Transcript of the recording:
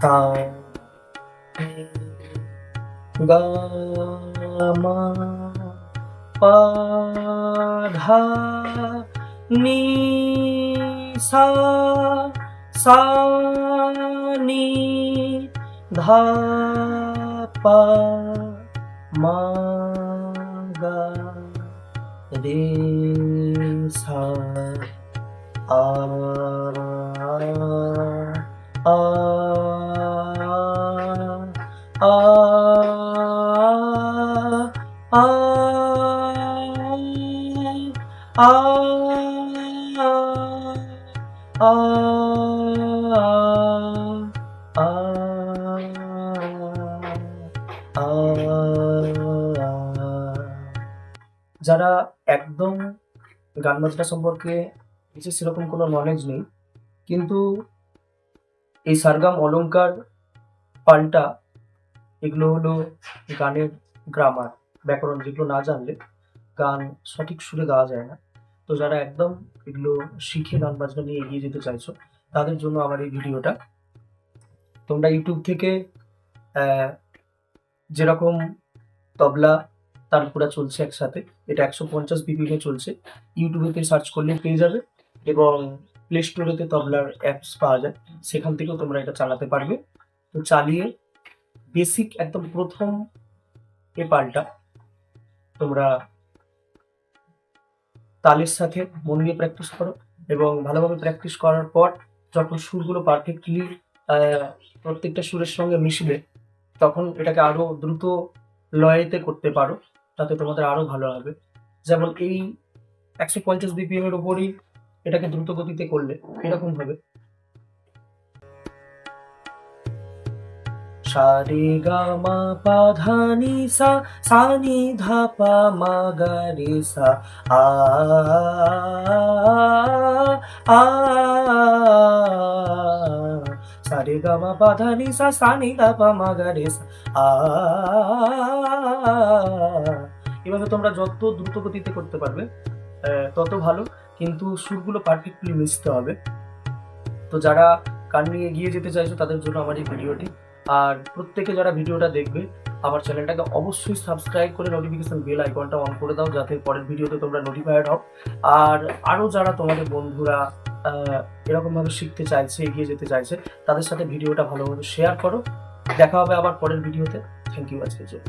তা গা মা পা ধা নি সা সা নি ধা পা মা গা রে সা আ আ আ আ যারা একদম গান বাজনা সম্পর্কে কিছু সেরকম কোনো নলেজ নেই, কিন্তু এই সারগাম অলংকার পাল্টা এগুলো হলো গানের গ্রামার ব্যাকরণ যেগুলো না জানলে গান সঠিক সুরে গাওয়া যায় না। তো যারা একদম এগুলো শিখে গান বাজনা নিয়ে এগিয়ে যেতে চাইছো, তাদের জন্য আমার এই ভিডিওটা। তোমরা ইউটিউব থেকে যেরকম তবলা তানপুরা চলছে একসাথে, এটা একশো পঞ্চাশ বিপিএমে চলছে। ইউটিউবেতে সার্চ করলে পেয়ে যাবে এবং প্লে স্টোরেতে তবলার অ্যাপস পাওয়া যায়। সেখান থেকেও তোমরা এটা চালাতে পারবে। তো চালিয়ে বেসিক একদম প্রথম এ পাল্টা তোমরা তালের সাথে মন দিয়ে প্র্যাকটিস করো এবং ভালোভাবে প্র্যাকটিস করার পর যখন সুরগুলো পারফেক্টলি প্রত্যেকটা সুরের সঙ্গে মিশবে, তখন এটাকে আরও দ্রুত লয়েতে করতে পারো, তাতে তোমাদের আরও ভালো হবে। যেমন এই একশো পঞ্চাশ বিপিএম এর উপরই এটাকে দ্রুত গতিতে করলে এরকম হবে। সারে গা মা পা ধা নি সা সা নি ধা পা মা গা সা, আ আ সারে গা মা পা ধা নি সা সা নি ধা পা মা গা সা, আ, এভাবে তোমরা যত দ্রুত গতিতে করতে পারবে তত ভালো। কিন্তু সুরগুলো পারফেক্টলি মিশতে হবে। তো যারা কান নিয়ে এগিয়ে যেতে চাইছো, তাদের জন্য আমার এই ভিডিওটি। আর প্রত্যেকে যারা ভিডিওটা দেখবে, আমার চ্যানেলটাকে অবশ্যই সাবস্ক্রাইব করে নোটিফিকেশন বেল আইকনটা অন করে দাও, যাতে পরের ভিডিওতে তোমরা নোটিফাইড হও। আর আরও যারা তোমাদের বন্ধুরা এরকমভাবে শিখতে চাইছে, এগিয়ে যেতে চাইছে, তাদের সাথে ভিডিওটা ভালোভাবে শেয়ার করো। দেখা হবে আবার পরের ভিডিওতে। থ্যাংক ইউ আজকের জন্য।